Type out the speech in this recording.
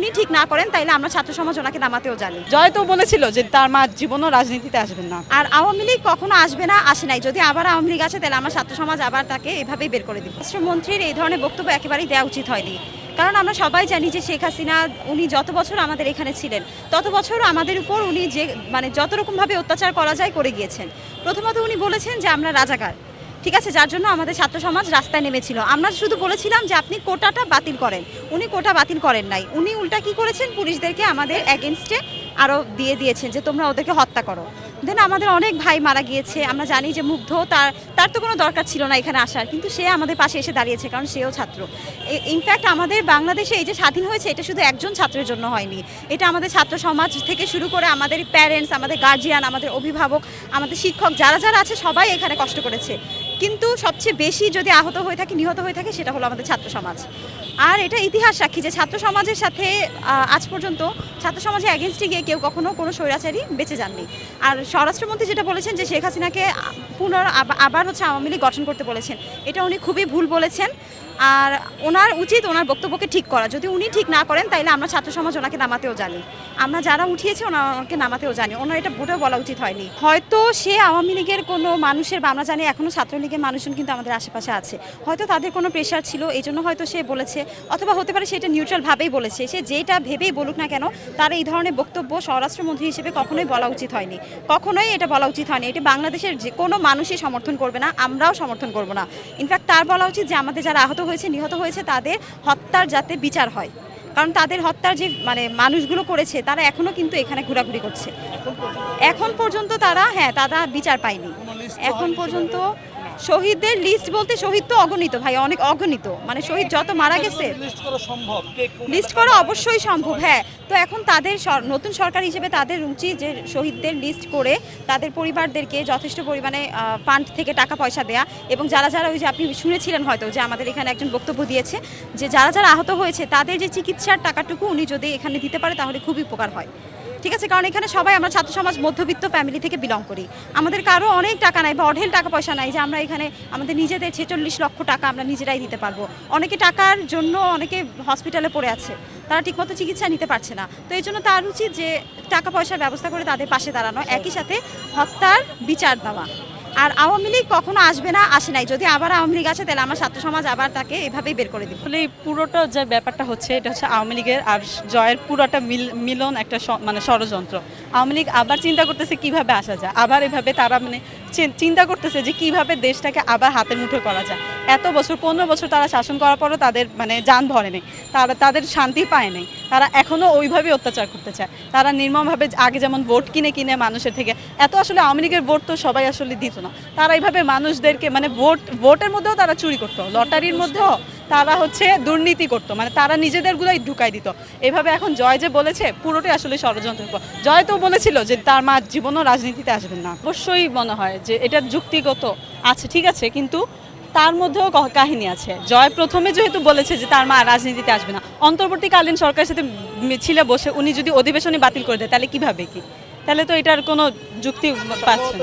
উনি ঠিক না করেন তাইলে আমরা ছাত্র সমাজ ওনাকে নামাতেও জানি। জয় তো বলেছিল যে তার মা জীবনও রাজনীতিতে আসবেন না। আর আওয়ামী লীগ কখনো আসবে না আসে নাই। যদি আবার আওয়ামী লীগ আসে তাহলে আমরা ছাত্র সমাজ আবার তাকে এভাবেই বের করে দিব। রাষ্ট্রমন্ত্রীর এই ধরনের বক্তব্য একেবারেই দেওয়া উচিত হয়নি। কারণ আমরা সবাই জানি যে শেখ হাসিনা উনি যত বছর আমাদের এখানে ছিলেন তত বছর আমাদের উপর উনি যে মানে যত রকমভাবে অত্যাচার করা যায় করে গিয়েছেন। প্রথমত উনি বলেছেন যে আমরা রাজাকার। ঠিক আছে, যার জন্য আমাদের ছাত্র সমাজ রাস্তায় নেমেছিল। আমরা শুধু বলেছিলাম যে আপনি কোটাটা বাতিল করেন। উনি কোটা বাতিল করেন নাই। উনি উল্টা কি করেছেন? পুলিশদেরকে আমাদের অ্যাগেনস্টে আরও দিয়ে দিয়েছেন যে তোমরা ওদেরকে হত্যা করো। দেন আমাদের অনেক ভাই মারা গিয়েছে। আমরা জানি যে মুগ্ধ, তার তার তো কোনো দরকার ছিল না এখানে আসার। কিন্তু সে আমাদের পাশে এসে দাঁড়িয়েছে, কারণ সেও ছাত্র। ইনফ্যাক্ট আমাদের বাংলাদেশে এই যে স্বাধীন হয়েছে, এটা শুধু একজন ছাত্রের জন্য হয়নি। এটা আমাদের ছাত্র সমাজ থেকে শুরু করে আমাদের প্যারেন্টস আমাদের গার্জিয়ান আমাদের অভিভাবক, আমাদের শিক্ষক, যারা যারা আছে, সবাই এখানে কষ্ট করেছে। কিন্তু সবচেয়ে বেশি যদি আহত হয়ে থাকে, নিহত হয়ে থাকে, সেটা হলো আমাদের ছাত্র সমাজ। আর এটা ইতিহাস সাক্ষী যে ছাত্র সমাজের সাথে আজ পর্যন্ত ছাত্র সমাজে অ্যাগেনস্টে গিয়ে কেউ কখনো কোনো স্বৈরাচারী বেঁচে যাননি। আর স্বরাষ্ট্রমন্ত্রী যেটা বলেছেন যে শেখ হাসিনাকে পুনর আব- আবার হচ্ছে আওয়ামী লীগ গঠন করতে বলেছেন, এটা উনি খুবই ভুল বলেছেন। আর ওনার উচিত ওনার বক্তব্যকে ঠিক করা। যদি উনি ঠিক না করেন তাহলে আমরা ছাত্র সমাজ ওনাকে নামাতেও জানি। আমরা যারা উঠিয়েছি ওনা- ওনাকে নামাতেও জানি। ওনার এটা ভোটেও বলা উচিত হয়নি। হয়তো সে আওয়ামী লীগের কোনো মানুষের, বা আমরা জানি এখনও ছাত্রলীগের মানুষজন কিন্তু আমাদের আশেপাশে আছে। হয়তো তাদের কোনো প্রেশার ছিল এই জন্য হয়তো সে বলেছে, অথবা হতে পারে সেটা নিউট্রাল ভাবেই বলেছে। সে যেটা ভেবেই বলুক না কেন তার এই ধরনের বক্তব্য স্বরাষ্ট্রমন্ত্রী হিসেবে কখনোই বলা উচিত হয়নি। কখনোই এটা বলা উচিত হয়নি। এটি বাংলাদেশের যে কোনো মানুষই সমর্থন করবে না, আমরাও সমর্থন করব না। ইনফ্যাক্ট তার বলা উচিত যে, আমাদের যারা আহত হয়েছে, নিহত হয়েছে, তাদের হত্যার যাতে বিচার হয়। কারণ তাদের হত্যার যে মানে মানুষগুলো করেছে, তারা এখনও কিন্তু এখানে ঘোরাঘুরি করছে। এখন পর্যন্ত তারা হ্যাঁ তারা বিচার পায়নি। এখন পর্যন্ত শহীদদের লিস্ট বলতে শহীদ তো অগণিত ভাই অনেক অগণিত। মানে শহীদ যত মারা গেছে লিস্ট করা সম্ভব? লিস্ট করা অবশ্যই সম্ভব হ্যাঁ। তো এখন তাদের নতুন সরকার হিসেবে তাদের উচিত যে শহীদদের লিস্ট করে তাদের পরিবারদেরকে যথেষ্ট পরিমাণে ফান্ড থেকে টাকা পয়সা দেয়া এবং যারা যারা ওই যে আপনি শুনেছিলেন হয়তো যে আমাদের এখানে একজন বক্তব্য দিয়েছে যে যারা যারা আহত হয়েছে তাদের যে চিকিৎসার টাকাটুকু উনি যদি এখানে দিতে পারে তাহলে খুবই উপকার হয়। ঠিক আছে, কারণ এখানে সবাই আমরা ছাত্র সমাজ, মধ্যবিত্ত ফ্যামিলি থেকে বিলং করি। আমাদের কারও অনেক টাকা নাই বা অঢেল টাকা পয়সা নাই যে আমরা এখানে আমাদের নিজেদের ছেচল্লিশ লক্ষ টাকা আমরা নিজেরাই দিতে পারব। অনেকে টাকার জন্য অনেকে হসপিটালে পড়ে আছে, তারা ঠিকমতো চিকিৎসা নিতে পারছে না। তো এই জন্য তার উচিত যে টাকা পয়সার ব্যবস্থা করে তাদের পাশে দাঁড়ানো, একই সাথে হত্যার বিচার দেওয়া। আর আওয়ামী লীগ কখনো আসবে না, আসে নাই। যদি আবার আওয়ামী লীগ আসে, তাহলে আমার ছাত্র সমাজ আবার তাকে এভাবেই বের করে দিব। আসলে এই পুরোটা যে ব্যাপারটা হচ্ছে, এটা হচ্ছে আওয়ামী লীগের আর জয়ের পুরোটা মিল, মিলন একটা মানে ষড়যন্ত্র। আওয়ামী লীগ আবার চিন্তা করতেছে কীভাবে আসা যায়। আবার এভাবে তারা মানে চিন্তা করতেছে যে কীভাবে দেশটাকে আবার হাতের মুঠো করা যায়। এত বছর, পনেরো বছর তারা শাসন করার পরও তাদের মানে যান ধরে নেই। তারা, তাদের শান্তি পায় নেই। তারা এখনও ওইভাবে অত্যাচার করতে চায়। তারা নির্মমভাবে আগে যেমন ভোট কিনে কিনে মানুষের থেকে, এত আসলে আওয়ামী লীগের ভোট তো সবাই আসলে দিত না। তারা এইভাবে মানুষদেরকে মানে ভোট, ভোটের মধ্যেও তারা চুরি করতো। লটারির মধ্যেও তারা হচ্ছে দুর্নীতি করতো। মানে তারা নিজেদেরগুলোই ঢুকাই দিত। এভাবে এখন জয় যে বলেছে, পুরোটাই আসলে ষড়যন্ত্রের উপর। জয় তো বলেছিল যে তার মা জীবনও রাজনীতিতে আসবেন না। অবশ্যই মনে হয় যে এটা যুক্তিগত আছে, ঠিক আছে, কিন্তু তার মধ্যেও কাহিনী আছে। জয় প্রথমে যেহেতু বলেছে যে তার মা রাজনীতিতে আসবে না, অন্তর্বর্তীকালীন সরকারের সাথে মিছিলে বসে উনি যদি অধিবেশনে বাতিল করে দেয়, তাহলে কীভাবে কি? তাহলে তো এটার কোনো যুক্তি পাচ্ছে